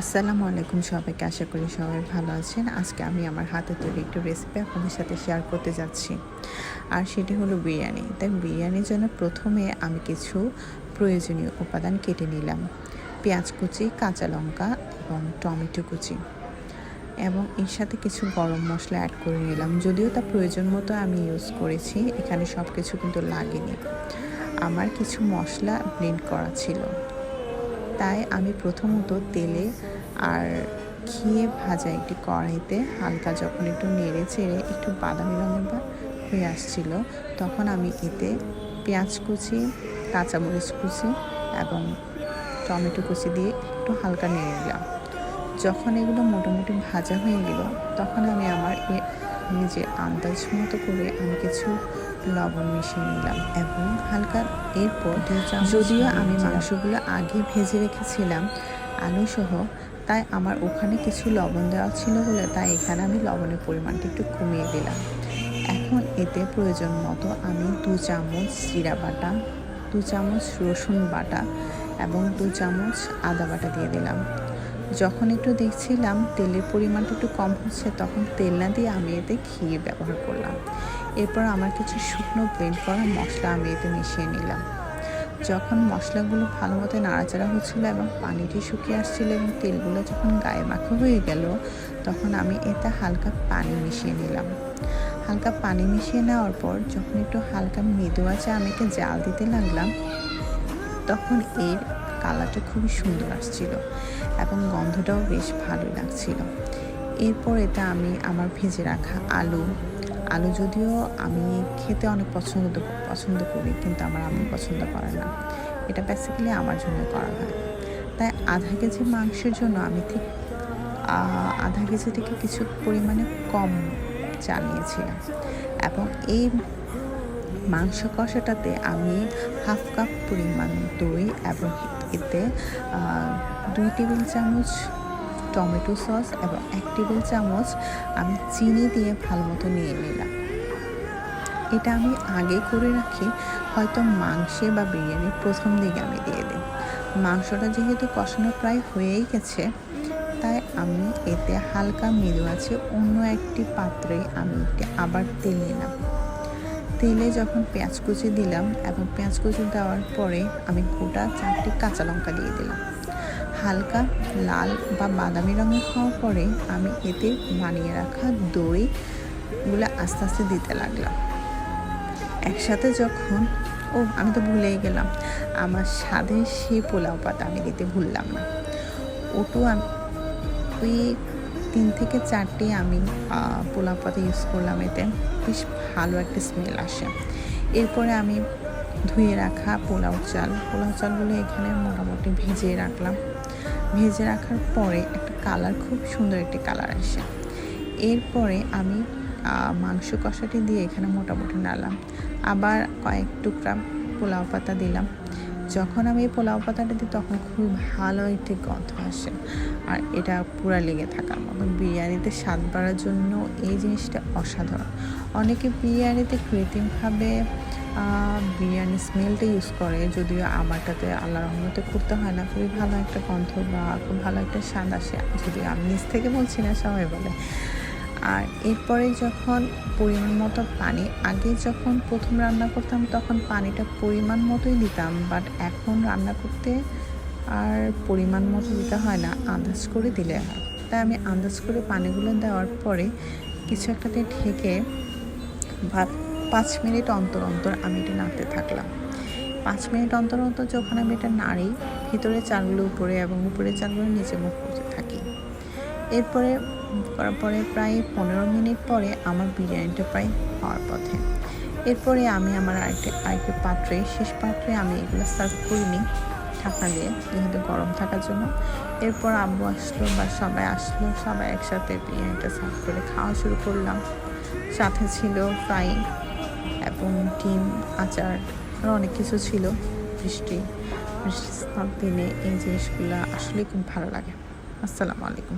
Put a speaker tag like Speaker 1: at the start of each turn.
Speaker 1: আসসালামু আলাইকুম সবাইকে, আশা করি সবাই ভালো আছেন। আজকে আমি আমার হাতে তৈরি একটু রেসিপি আপনাদের সাথে শেয়ার করতে যাচ্ছি। আর সেটি হলো বিরিয়ানি। তাই বিরিয়ানির জন্য প্রথমে আমি কিছু প্রয়োজনীয় উপাদান কেটে নিলাম। পেঁয়াজ কুচি, কাঁচা লঙ্কা এবং টমেটো কুচি। এবং এর সাথে কিছু গরম মশলা অ্যাড করে নিলাম। যদিও তা প্রয়োজন মতো আমি ইউজ করেছি, এখানে সব কিছু কিন্তু লাগেনি। আমার কিছু মশলা ব্লেন্ড করা ছিল। তাই আমি প্রথমত তেলে আর ঘিয়ে ভাজা একটি কড়াইতে হালকা যখন একটু নেড়ে চেড়ে একটু বাদামি রঙের বা হয়ে আসছিল, তখন আমি এতে পেঁয়াজ কুচি, কাঁচামরিচ কুচি এবং টমেটো কুচি দিয়ে একটু হালকা নেড়ে দিলাম। যখন এগুলো মোটামুটি ভাজা হয়ে গেল, তখন আমি আমার এ নিজে আন্দাজ মতো করে আমি কিছু লবণ মিশিয়ে নিলাম এবং হালকা এরপর যদিও আমি মাংসগুলো আগে ভেজে রেখেছিলাম আলু সহ তাই আমার ওখানে কিছু লবণ দেওয়া ছিল বলে তাই এখানে আমি লবণের পরিমাণটা একটু কমিয়ে দিলাম। এখন এতে প্রয়োজন মতো আমি দু চামচ জিরা বাটা দু চামচ রসুন বাটা এবং দু চামচ আদা বাটা দিয়ে দিলাম। যখন একটু দেখছিলাম তেলের পরিমাণটা একটু কম হচ্ছে, তখন তেল না দিয়ে আমি এতে ঘি ব্যবহার করলাম। এরপর আমার কিছু শুকনো ব্লেন্ড করা মশলা আমি এতে মিশিয়ে নিলাম। যখন মশলাগুলো ভালো মতো নাড়াচাড়া হচ্ছিল এবং পানিটি শুকিয়ে আসছিল এবং তেলগুলো যখন গায়ে মাখা হয়ে গেল, তখন আমি এতে হালকা পানি মিশিয়ে নিলাম। হালকা পানি মিশিয়ে নেওয়ার পর যখন একটু হালকা মৃদু আছে আমি একে জাল দিতে লাগলাম, তখন এর কালারটা খুবই সুন্দর আসছিল এবং গন্ধটাও বেশ ভালোই লাগছিল। এরপর এটা আমি আমার ভেজে রাখা আলু। আলু যদিও আমি খেতে অনেক পছন্দ পছন্দ করি কিন্তু আমার আম্মু পছন্দ করে না। এটা বেসিক্যালি আমার জন্য করা হয়। তাই আধা কেজি মাংসের জন্য আমি ঠিক আধা কেজি থেকে কিছু পরিমাণে কম জানিয়েছিলাম এবং এই মাংস কষাটাতে আমি হাফ কাপ পরিমাণ দই এবং এতে দুই টেবিল চামচ টমেটো সস এবং এক টেবিল চামচ আমি চিনি দিয়ে ভালো মতো নিয়ে নিলাম। এটা আমি আগে করে রাখি, হয়তো মাংসে বা বিরিয়ানির প্রথম দিকে আমি দিয়ে দিই। মাংসটা যেহেতু কষানো প্রায় হয়েই গেছে, তাই আমি এতে হালকা মৃদু আছে অন্য একটি পাত্রে আমি আবার তেল নিলাম। তেলে যখন পেঁয়াজ কুচি দিলাম এবং পেঁয়াজ কুচি দেওয়ার পরে আমি গোটা চারটি কাঁচা লঙ্কা দিয়ে দিলাম। হালকা লাল বা বাদামি রঙের হওয়ার পরে আমি এতে বানিয়ে রাখা দইগুলো আস্তে আস্তে দিতে লাগলাম। একসাথে যখন, ও, আমি তো ভুলেই গেলাম। আমার স্বাদের সেই পোলাও পাতা আমি দিতে ভুললাম না। ওটু আমি, ওই তিন থেকে চারটি আমি পোলাও পাতা ইউজ করলাম এতে। বেশ ভালো একটা স্মেল আসে। এরপরে আমি ধুয়ে রাখা পোলাও চাল। পোলাও চালগুলো এখানে মোটামুটি ভেজে রাখলাম। ভেজে রাখার পরে একটা কালার খুব সুন্দর একটি কালার আসে। এরপরে আমি মাংস কষাটি দিয়ে এখানে মোটামুটি নালাম আবার কয়েক টুকরা পোলাও পাতা দিলাম। যখন আমি এই পোলাও পাতাটা দিই, তখন খুব ভালো একটি গন্ধ আসে। আর এটা পুরা লেগে থাকার মতো বিরিয়ানিতে স্বাদ বাড়ার জন্য এই জিনিসটা অসাধারণ। অনেকে বিরিয়ানিতে কৃত্রিমভাবে বিরিয়ানি স্মেলটা ইউজ করে, যদিও আমারটাতে আল্লাহ রহমতে করতে হয় না। খুবই ভালো একটা গন্ধ বা খুব ভালো একটা স্বাদ আসে। যদি আমি নিজ থেকে বলছি না, সবাই বলে। আর এরপরে যখন পরিমাণ মতো পানি, আগে যখন প্রথম রান্না করতাম তখন পানিটা পরিমাণ মতোই দিতাম বাট এখন রান্না করতে আর পরিমাণ মতো দিতে হয় না, আন্দাজ করে দিলে হয়। তাই আমি আন্দাজ করে পানিগুলো দেওয়ার পরে কিছু একটাতে ঢেকে ভাত পাঁচ মিনিট অন্তর অন্তর আমি এটা নাড়তে থাকলাম। পাঁচ মিনিট অন্তর অন্তর যখন আমি এটা নাড়ি ভিতরে চালগুলো উপরে এবং উপরে চালগুলো নিচে মুখ করতে থাকি। এরপরে করার পরে প্রায় পনেরো মিনিট পরে আমার বিরিয়ানিটা প্রায় হওয়ার পথে। এরপরে আমি আমার আরেকটি আরেকটি পাত্রে, শেষ পাত্রে আমি এগুলো সার্ভ করিনি ঢাকা দিয়ে, যেহেতু গরম থাকার জন্য। এরপর আব্বু আসলো বা সবাই আসলো, সবাই একসাথে বিরিয়ানিটা সার্ভ করে খাওয়া শুরু করলাম। সাথে ছিল ফ্রাই এবং ডিম, আচার আরও অনেক কিছু ছিল। বৃষ্টি বৃষ্টি দিনে এই জিনিসগুলো আসলে খুব ভালো লাগে। আসসালামু আলাইকুম